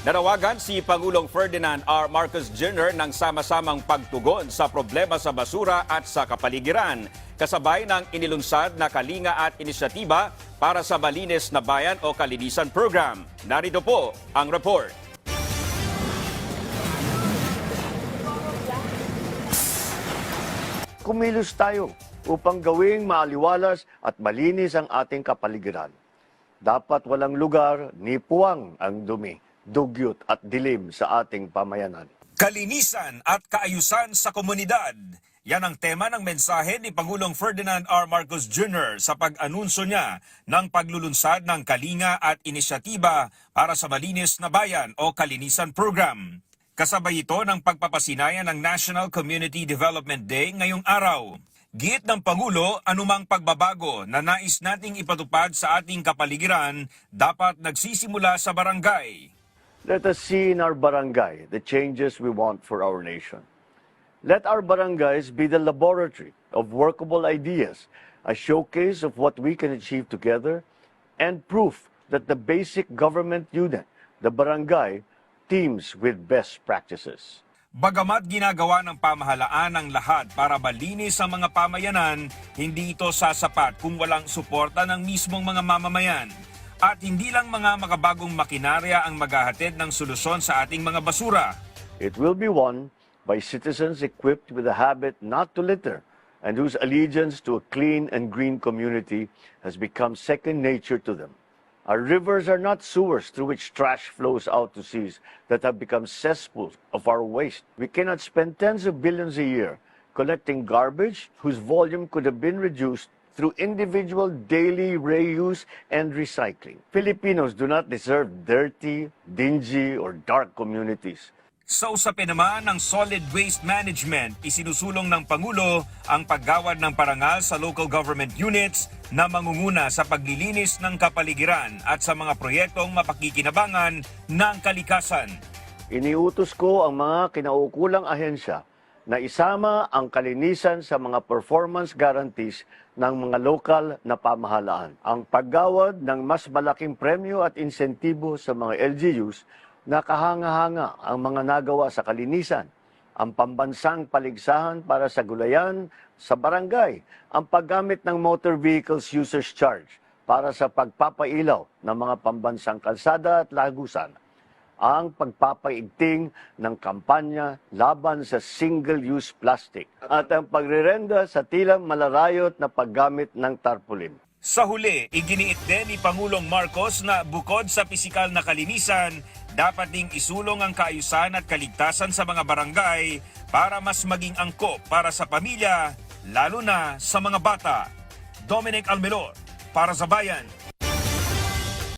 Nanawagan si Pangulong Ferdinand R. Marcos Jr. ng sama-samang pagtugon sa problema sa basura at sa kapaligiran, kasabay ng inilunsad na kalinga at inisyatiba para sa Malinis na Bayan o Kalinisan Program. Narito po ang report. Kumilos tayo upang gawing maaliwalas at malinis ang ating kapaligiran. Dapat walang lugar ni puwang ang dumi, dugyot at dilim sa ating pamayanan. Kalinisan at kaayusan sa komunidad. Yan ang tema ng mensahe ni Pangulong Ferdinand R. Marcos Jr. sa pag-anunsyo niya ng paglulunsad ng Kalinga at Inisyatiba para sa Malinis na Bayan o Kalinisan Program. Kasabay ito ng pagpapasinayan ng National Community Development Day ngayong araw. Giit ng Pangulo, anumang pagbabago na nais nating ipatupad sa ating kapaligiran dapat nagsisimula sa barangay. Let us see in our barangay the changes we want for our nation. Let our barangays be the laboratory of workable ideas, a showcase of what we can achieve together, and proof that the basic government unit, the barangay, teams with best practices. Bagamat ginagawa ng pamahalaan ang lahat para malinis ang mga pamayanan, hindi ito sasapat kung walang suporta ng mismong mga mamamayan. At hindi lang mga makabagong makinarya ang maghahatid ng solusyon sa ating mga basura. It will be won by citizens equipped with a habit not to litter and whose allegiance to a clean and green community has become second nature to them. Our rivers are not sewers through which trash flows out to seas that have become cesspools of our waste. We cannot spend tens of billions a year collecting garbage whose volume could have been reduced through individual daily reuse and recycling. Filipinos do not deserve dirty, dingy, or dark communities. Sa usapin naman ng solid waste management, isinusulong ng Pangulo ang paggawad ng parangal sa local government units na mangunguna sa paglilinis ng kapaligiran at sa mga proyektong mapakikinabangan ng kalikasan. Iniutos ko ang mga kinaukulang ahensya na isama ang kalinisan sa mga performance guarantees ng mga lokal na pamahalaan. Ang paggawad ng mas malaking premyo at insentibo sa mga LGUs na kahanga-hanga ang mga nagawa sa kalinisan. Ang pambansang paligsahan para sa gulayan sa barangay. Ang paggamit ng motor vehicles users charge para sa pagpapailaw ng mga pambansang kalsada at lagusan ang pagpapaigting ng kampanya laban sa single-use plastic at ang pagrerenda sa tilang malarayot na paggamit ng tarpaulin. Sa huli, iginiit din ni Pangulong Marcos na bukod sa pisikal na kalinisan, dapat ding isulong ang kaayusan at kaligtasan sa mga barangay para mas maging angkop para sa pamilya, lalo na sa mga bata. Dominic Almelor, para sa Bayan.